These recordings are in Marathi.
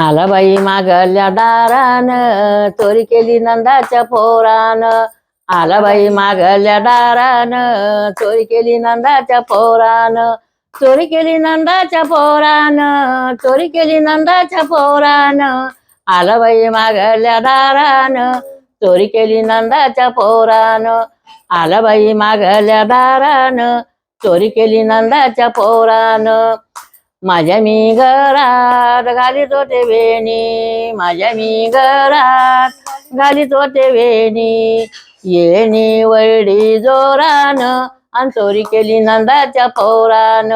आला बाई मागल्या दारान चोरी केली नंदाच्या पोरान. आला बाई मागल्या दारान चोरी केली नंदाच्या पोरान. चोरी केली नंदाच्या पोरान चोरी केली नंदाच्या पोरान. आला बाई मागल्या दारान चोरी केली नंदाच्या पोरान. आला बाई मागल्या दारान चोरी केली नंदाच्या पोरान. माझ्या मी घरात घालीत होते वेणी. माझ्या मी घरात घालीत होते वेणी. येणी वळडी जोरान आणि चोरी केली नंदाच्या पोरान.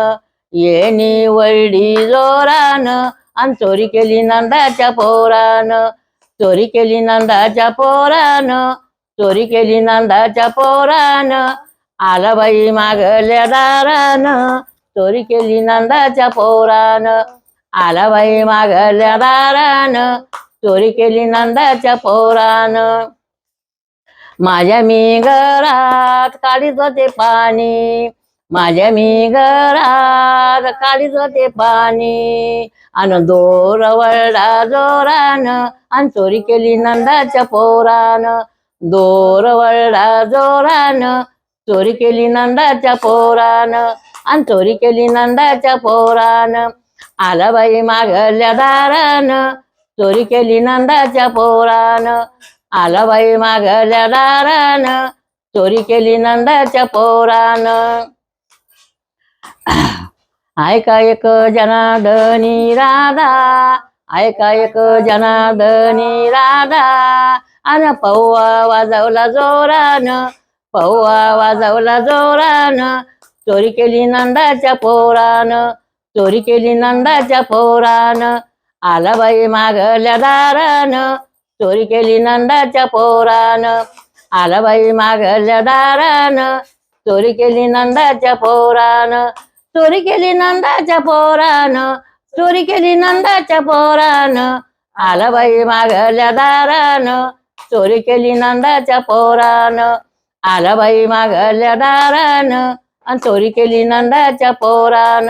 येणी वळडी जोरान आणि चोरी केली नंदाच्या पोरान. चोरी केली नंदाच्या पोरान. चोरी केली नंदाच्या पोरान. आला बाई मागल्या दारान. चोरी केली नंदाच्या पोरान. आला बाई मागल्या दारान. चोरी केली नंदाच्या पोरान. माझ्या मी घरात काढीत होते पाणी. माझ्या मी घरात काढीत होते पाणी. अन दोर वळडा जोरान. आणि चोरी केली नंदाच्या पोरान. दोर वळडा जोरान. चोरी केली नंदाच्या पोरान. आणि चोरी केली नंदाच्या पोरान. आला बाई मागल्या दारान. चोरी केली नंदाच्या पोरान. आला बाई मागल्या दारान. चोरी केली नंदाच्या पोरान. ऐका एक जनादनी राधा. ऐका एक जनादनी राधा. अन पौवा वाजवला जोरान. पौवा वाजवला जोरान. चोरी केली नंदाच्या पोरान चोरी केली नंदाच्या पोरान आला बाई मागल्या दारान चोरी केली नंदाच्या पोरान आला बाई मागल्या दारान चोरी केली नंदाच्या पोरान चोरी केली नंदाच्या पोरान चोरी केली नंदाच्या पोरान आला बाई मागल्या दारान चोरी केली नंदाच्या पोरान आला बाई मागल्या दारान आणि चोरी केली नंदाच्या पोरान.